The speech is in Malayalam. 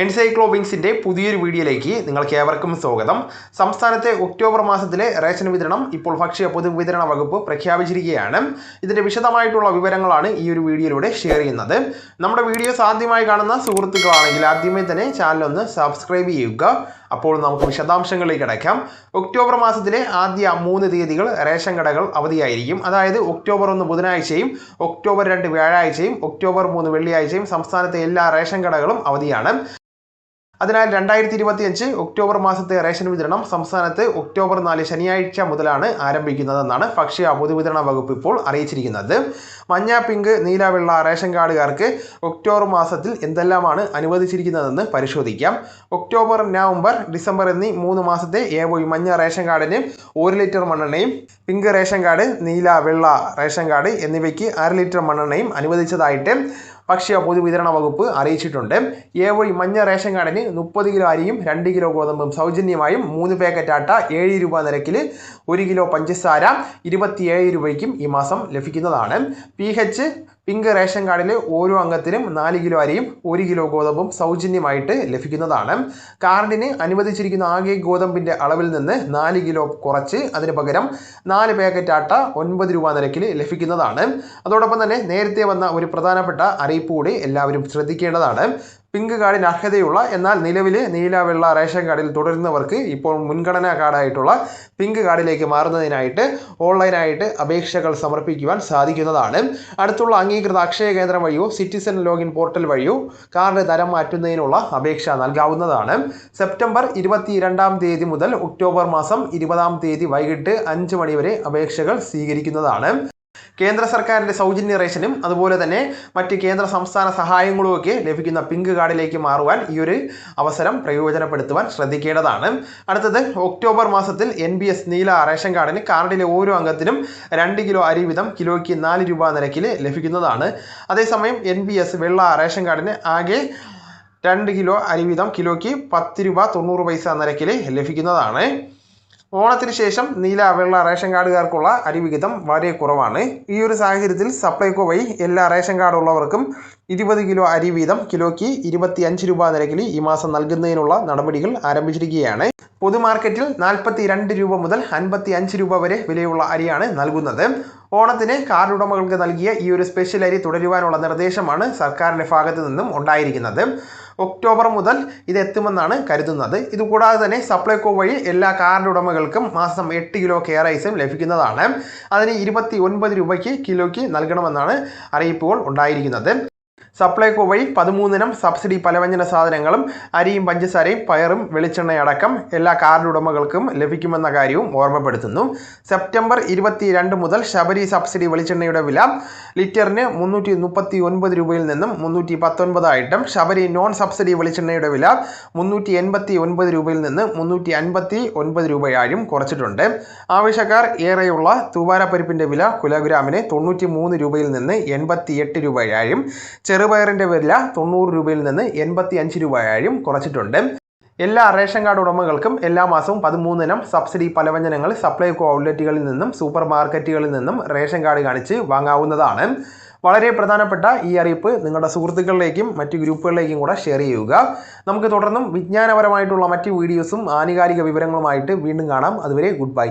എൻസൈക്ലോബിൻസിന്റെ പുതിയൊരു വീഡിയോയിലേക്ക് നിങ്ങൾക്ക് ഏവർക്കും സ്വാഗതം. സംസ്ഥാനത്തെ ഒക്ടോബർ മാസത്തിലെ റേഷൻ വിതരണം ഇപ്പോൾ ഭക്ഷ്യ പൊതുവിതരണ വകുപ്പ് പ്രഖ്യാപിച്ചിരിക്കുകയാണ്. ഇതിന്റെ വിശദമായിട്ടുള്ള വിവരങ്ങളാണ് ഈ ഒരു വീഡിയോയിലൂടെ ഷെയർ ചെയ്യുന്നത്. നമ്മുടെ വീഡിയോസ് ആദ്യമായി കാണുന്ന സുഹൃത്തുക്കളാണെങ്കിൽ ആദ്യമേ തന്നെ ചാനൽ ഒന്ന് സബ്സ്ക്രൈബ് ചെയ്യുക. അപ്പോൾ നമുക്ക് വിശദാംശങ്ങളിലേക്ക് അടയ്ക്കാം. ഒക്ടോബർ മാസത്തിലെ ആദ്യ മൂന്ന് തീയതികൾ റേഷൻ കടകൾ അവധിയായിരിക്കും. അതായത് ഒക്ടോബർ ഒന്ന് ബുധനാഴ്ചയും ഒക്ടോബർ രണ്ട് വ്യാഴാഴ്ചയും ഒക്ടോബർ മൂന്ന് വെള്ളിയാഴ്ചയും സംസ്ഥാനത്തെ എല്ലാ റേഷൻ കടകളും അവധിയാണ്. അതിനാൽ രണ്ടായിരത്തി ഇരുപത്തിയഞ്ച് ഒക്ടോബർ മാസത്തെ റേഷൻ വിതരണം സംസ്ഥാനത്ത് ഒക്ടോബർ നാല് ശനിയാഴ്ച മുതലാണ് ആരംഭിക്കുന്നതെന്നാണ് ഭക്ഷ്യ പൊതുവിതരണ വകുപ്പ് ഇപ്പോൾ അറിയിച്ചിരിക്കുന്നത്. മഞ്ഞ പിങ്ക് നീല വെള്ള റേഷൻ കാർഡുകാർക്ക് ഒക്ടോബർ മാസത്തിൽ എന്തെല്ലാമാണ് അനുവദിച്ചിരിക്കുന്നതെന്ന് പരിശോധിക്കാം. ഒക്ടോബർ നവംബർ ഡിസംബർ എന്നീ മൂന്ന് മാസത്തെ ഏവോയി മഞ്ഞ റേഷൻ കാർഡിന് ഒരു ലിറ്റർ മണ്ണെണ്ണയും പിങ്ക് റേഷൻ കാർഡ് നീല വെള്ള റേഷൻ കാർഡ് എന്നിവയ്ക്ക് അര ലിറ്റർ മണ്ണെണ്ണയും അനുവദിച്ചതായിട്ട് ഭക്ഷ്യ പൊതുവിതരണ വകുപ്പ് അറിയിച്ചിട്ടുണ്ട്. എ വഴി മഞ്ഞ റേഷൻ കാർഡിന് മുപ്പത് കിലോ അരിയും രണ്ട് കിലോ ഗോതമ്പും സൗജന്യമായും മൂന്ന് പാക്കറ്റ് ആട്ട ഏഴ് രൂപ നിരക്കിൽ ഒരു കിലോ പഞ്ചസാര ഇരുപത്തിയേഴ് രൂപയ്ക്കും ഈ മാസം ലഭിക്കുന്നതാണ്. പി എച്ച് പിങ്ക് റേഷൻ കാർഡിലെ ഓരോ അംഗത്തിനും നാല് കിലോ അരിയും ഒരു കിലോ ഗോതമ്പും സൗജന്യമായിട്ട് ലഭിക്കുന്നതാണ്. കാർഡിന് അനുവദിച്ചിരിക്കുന്ന ആകെ ഗോതമ്പിന്റെ അളവിൽ നിന്ന് നാല് കിലോ കുറച്ച് അതിന് പകരം നാല് പാക്കറ്റ് ആട്ട ഒൻപത് രൂപ നിരക്കിൽ ലഭിക്കുന്നതാണ്. അതോടൊപ്പം തന്നെ നേരത്തെ വന്ന ഒരു പ്രധാനപ്പെട്ട അറിയിപ്പ് കൂടി എല്ലാവരും ശ്രദ്ധിക്കേണ്ടതാണ്. പിങ്ക് കാർഡിന് അർഹതയുള്ള എന്നാൽ നിലവിൽ നീല വെള്ള റേഷൻ കാർഡിൽ തുടരുന്നവർക്ക് ഇപ്പോൾ മുൻഗണനാ കാർഡായിട്ടുള്ള പിങ്ക് കാർഡിലേക്ക് മാറുന്നതിനായിട്ട് ഓൺലൈനായിട്ട് അപേക്ഷകൾ സമർപ്പിക്കുവാൻ സാധിക്കുന്നതാണ്. അടുത്തുള്ള അംഗീകൃത അക്ഷയ കേന്ദ്രം വഴിയോ സിറ്റിസൺ ലോഗിൻ പോർട്ടൽ വഴിയോ കാർഡ് തരം മാറ്റുന്നതിനുള്ള അപേക്ഷ നൽകാവുന്നതാണ്. സെപ്റ്റംബർ ഇരുപത്തി രണ്ടാം തീയതി മുതൽ ഒക്ടോബർ മാസം ഇരുപതാം തീയതി വൈകിട്ട് അഞ്ച് മണിവരെ അപേക്ഷകൾ സ്വീകരിക്കുന്നതാണ്. കേന്ദ്ര സർക്കാരിന്റെ സൗജന്യ റേഷനും അതുപോലെ തന്നെ മറ്റ് കേന്ദ്ര സംസ്ഥാന സഹായങ്ങളും ഒക്കെ ലഭിക്കുന്ന പിങ്ക് കാർഡിലേക്ക് മാറുവാൻ ഈ ഒരു അവസരം പ്രയോജനപ്പെടുത്തുവാൻ ശ്രദ്ധിക്കേണ്ടതാണ്. അടുത്തത് ഒക്ടോബർ മാസത്തിൽ എൻ ബി എസ് നീല റേഷൻ കാർഡിന് കാർഡിലെ ഓരോ അംഗത്തിനും രണ്ട് കിലോ അരി വീതം കിലോയ്ക്ക് നാല് രൂപ നിരക്കിൽ ലഭിക്കുന്നതാണ്. അതേസമയം എൻ ബി എസ് വെള്ള റേഷൻ കാർഡിന് ആകെ രണ്ട് കിലോ അരി വീതം കിലോയ്ക്ക് പത്ത് രൂപ തൊണ്ണൂറ് പൈസ നിരക്കിൽ ലഭിക്കുന്നതാണ്. ഓണത്തിന് ശേഷം നീല വെള്ള റേഷൻ കാർഡുകാർക്കുള്ള അരിവിഹിതം വളരെ കുറവാണ്. ഈ ഒരു സാഹചര്യത്തിൽ സപ്ലൈകോ വഴി എല്ലാ റേഷൻ കാർഡുള്ളവർക്കും ഇരുപത് കിലോ അരി വീതം കിലോയ്ക്ക് ഇരുപത്തിയഞ്ച് രൂപ നിരക്കിൽ ഈ മാസം നൽകുന്നതിനുള്ള നടപടികൾ ആരംഭിച്ചിരിക്കുകയാണ്. പൊതുമാർക്കറ്റിൽ നാൽപ്പത്തി രണ്ട് രൂപ മുതൽ അൻപത്തി അഞ്ച് രൂപ വരെ വിലയുള്ള അരിയാണ് നൽകുന്നത്. ഓണത്തിന് കാർഡ് ഉടമകൾക്ക് നൽകിയ ഈ ഒരു സ്പെഷ്യൽ അരി തുടരുവാനുള്ള നിർദ്ദേശമാണ് സർക്കാരിന്റെ ഭാഗത്തു നിന്നും ഉണ്ടായിരിക്കുന്നത്. ഒക്ടോബർ മുതൽ ഇത് എത്തുമെന്നാണ് കരുതുന്നത്. ഇതുകൂടാതെ തന്നെ സപ്ലൈകോ വഴി എല്ലാ കാർഡ് ഉടമകൾക്കും മാസം എട്ട് കിലോ കെയർ ഐസും ലഭിക്കുന്നതാണ്. അതിന് ഇരുപത്തി ഒൻപത് രൂപയ്ക്ക് കിലോയ്ക്ക് നൽകണമെന്നാണ് അറിയിപ്പുകൾ ഉണ്ടായിരിക്കുന്നത്. സപ്ലൈകോ വഴി പതിമൂന്നിനം സബ്സിഡി പലവ്യഞ്ജന സാധനങ്ങളും അരിയും പഞ്ചസാരയും പയറും വെളിച്ചെണ്ണയടക്കം എല്ലാ കാർഡ് ഉടമകൾക്കും ലഭിക്കുമെന്ന കാര്യവും ഓർമ്മപ്പെടുത്തുന്നു. സെപ്റ്റംബർ ഇരുപത്തി രണ്ട് മുതൽ ശബരി സബ്സിഡി വെളിച്ചെണ്ണയുടെ വില ലിറ്ററിന് മുന്നൂറ്റി മുപ്പത്തി ഒൻപത് രൂപയിൽ നിന്നും മുന്നൂറ്റി പത്തൊൻപതായിട്ടും ശബരി നോൺ സബ്സിഡി വെളിച്ചെണ്ണയുടെ വില മുന്നൂറ്റി എൺപത്തി ഒൻപത് രൂപയിൽ നിന്ന് മുന്നൂറ്റി അൻപത്തി ഒൻപത് രൂപയായും കുറച്ചിട്ടുണ്ട്. ആവശ്യക്കാർ ഏറെയുള്ള തൂവാരപ്പരിപ്പിന്റെ വില കിലോഗ്രാമിന് തൊണ്ണൂറ്റി മൂന്ന് രൂപയിൽ നിന്ന് എൺപത്തി എട്ട് രൂപയായും ചെറുപയറിന്റെ വില തൊണ്ണൂറ് രൂപയിൽ നിന്ന് എൺപത്തി അഞ്ച് രൂപയായും കുറച്ചിട്ടുണ്ട്. എല്ലാ റേഷൻ കാർഡ് ഉടമകൾക്കും എല്ലാ മാസവും പതിമൂന്നിനം സബ്സിഡി പലവ്യഞ്ജനങ്ങൾ സപ്ലൈകോ ഔട്ട്ലെറ്റുകളിൽ നിന്നും സൂപ്പർ മാർക്കറ്റുകളിൽ നിന്നും റേഷൻ കാർഡ് കാണിച്ച് വാങ്ങാവുന്നതാണ്. വളരെ പ്രധാനപ്പെട്ട ഈ അറിയിപ്പ് നിങ്ങളുടെ സുഹൃത്തുക്കളിലേക്കും മറ്റ് ഗ്രൂപ്പുകളിലേക്കും കൂടെ ഷെയർ ചെയ്യുക. നമുക്ക് തുടർന്നും വിജ്ഞാനപരമായിട്ടുള്ള മറ്റ് വീഡിയോസും ആനുകാലിക വിവരങ്ങളുമായിട്ട് വീണ്ടും കാണാം. അതുവരെ ഗുഡ് ബൈ.